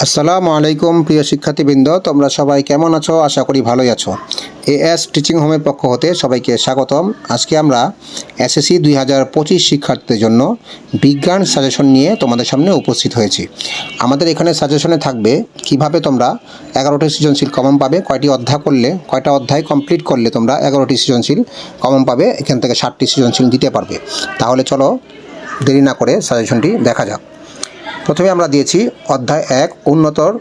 আসসালামু আলাইকুম, প্রিয় শিক্ষার্থীবৃন্দ। তোমরা সবাই কেমন আছো? আশা করি ভালোই আছো। এএস টিচিং হোমের পক্ষ হতে সবাইকে স্বাগতম। আজকে আমরা এসএসসি দুই হাজার পঁচিশ শিক্ষার্থীদের জন্য বিজ্ঞান সাজেশন নিয়ে তোমাদের সামনে উপস্থিত হয়েছি। আমাদের এখানে সাজেশনে থাকবে কীভাবে তোমরা এগারোটি সৃজনশীল কমন পাবে, কয়টি অধ্যায় করলে, কয়টা অধ্যায় কমপ্লিট করলে তোমরা এগারোটি সৃজনশীল কমন পাবে, এখান থেকে ষাটটি সৃজনশীল দিতে পারবে। তাহলে চলো দেরি না করে সাজেশনটি দেখা যাক। প্রথমে আমরা দিয়েছি অধ্যায় এক, উন্নতর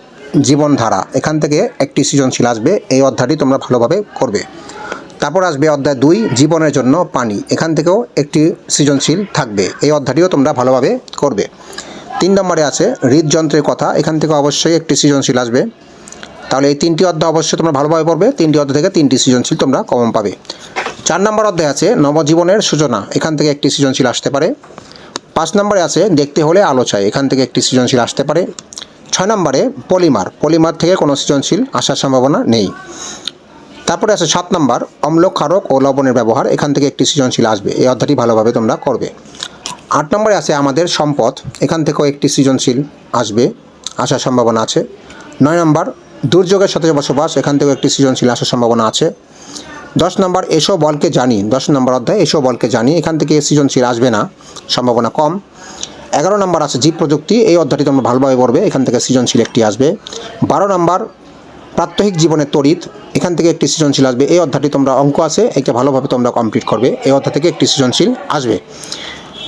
জীবনধারা। এখান থেকে একটি সৃজনশীল আসবে। এই অধ্যায়টি তোমরা ভালোভাবে করবে। তারপর আসবে অধ্যায় দুই, জীবনের জন্য পানি। এখান থেকেও একটি সৃজনশীল থাকবে। এই অধ্যায়টিও তোমরা ভালোভাবে করবে। তিন নম্বরে আছে হৃদযন্ত্রের কথা। এখান থেকে অবশ্যই একটি সৃজনশীল আসবে। তাহলে এই তিনটি অধ্যায় অবশ্যই তোমরা ভালোভাবে পড়বে। তিনটি অধ্যায় থেকে তিনটি সৃজনশীল তোমরা কমন পাবে। চার নম্বর অধ্যায় আছে নবজীবনের সূচনা। এখান থেকে একটি সৃজনশীল আসতে পারে। পাঁচ নম্বরে আছে, দেখতে হলে আলো চাই। এখান থেকে একটি সৃজনশীল আসতে পারে। ছয় নম্বরে পলিমার। পলিমার থেকে কোনো সৃজনশীল আসার সম্ভাবনা নেই। তারপরে আছে সাত নম্বর অম্ল ক্ষারক ও লবণের ব্যবহার। এখান থেকে একটি সৃজনশীল আসবে। এই অধ্যায়টি ভালোভাবে তোমরা করবে। আট নম্বরে আছে আমাদের সম্পদ। এখান থেকেও একটি সৃজনশীল আসবে, আসার সম্ভাবনা আছে। নয় নম্বর, দুর্যোগের সাথে বসবাস। এখান থেকেও একটি সৃজনশীল আসার সম্ভাবনা আছে। দশ নম্বর এসো বলকে জানি, দশ নম্বর অধ্যায় এসো বলকে জানি, এখান থেকে সৃজনশীল আসবে না, সম্ভাবনা কম। এগারো নম্বর আছে জীব প্রযুক্তি, এই অধ্যায়টি তোমরা ভালোভাবে পড়বে, এখান থেকে সৃজনশীল একটি আসবে। বারো নম্বর, প্রাত্যহিক জীবনের তড়িৎ, এখান থেকে একটি সৃজনশীল আসবে, এই অধ্যায়টি তোমরা অঙ্ক আছে এটা ভালোভাবে তোমরা কমপ্লিট করবে, এই অধ্যায় থেকে একটি সৃজনশীল আসবে।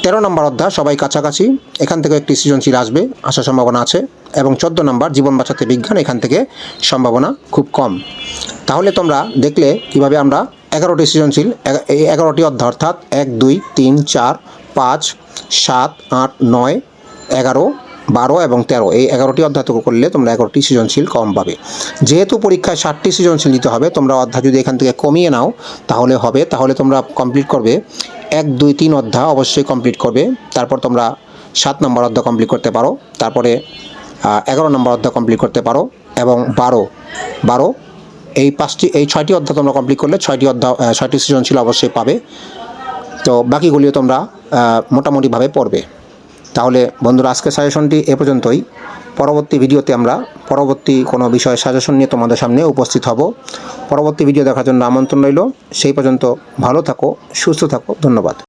তেরো নম্বর অধ্যায়, সবাই কাছাকাছি। এখান থেকে একটি সৃজনশীল আসবে, আসার সম্ভাবনা আছে। এবং চোদ্দ নম্বর, জীবন বাঁচাতে বিজ্ঞান, এখান থেকে সম্ভাবনা খুব কম। তাহলে তোমরা দেখলে কীভাবে আমরা এগারোটি সৃজনশীল এই এগারোটি অধ্যায়, অর্থাৎ এক, দুই, তিন, চার, পাঁচ, সাত, আট, নয়, এগারো, বারো এবং তেরো। এই এগারোটি অধ্যায় করলে তোমরা এগারোটি সৃজনশীল কম পাবে। যেহেতু পরীক্ষায় ষাটটি সৃজনশীল নিতে হবে, তোমরা অধ্যায় যদি এখান থেকে কমিয়ে নাও, তাহলে হবে। তাহলে তোমরা কমপ্লিট করবে এক, দুই, তিন অধ্যায় অবশ্যই কমপ্লিট করবে। তারপর তোমরা সাত নম্বর অধ্যায় কমপ্লিট করতে পারো। তারপরে এগারো নম্বর অধ্যায় কমপ্লিট করতে পারো এবং বারো। বারো, এই পাঁচটি, এই ছয়টি অধ্যায় তোমরা কমপ্লিট করলে ছয়টি অধ্যায় ছয়টি সৃজনশীল অবশ্যই পাবে। তো বাকিগুলিও তোমরা মোটামুটিভাবে পড়বে। তাহলে বন্ধুরা, আজকের সাজেশনটি এ পর্যন্তই। পরবর্তী ভিডিওতে আমরা পরবর্তী কোনো বিষয়ে সাজেশন নিয়ে তোমাদের সামনে উপস্থিত হব। পরবর্তী ভিডিও দেখার জন্য আমন্ত্রণ রইল। সেই পর্যন্ত ভালো থাকো, সুস্থ থাকো। ধন্যবাদ।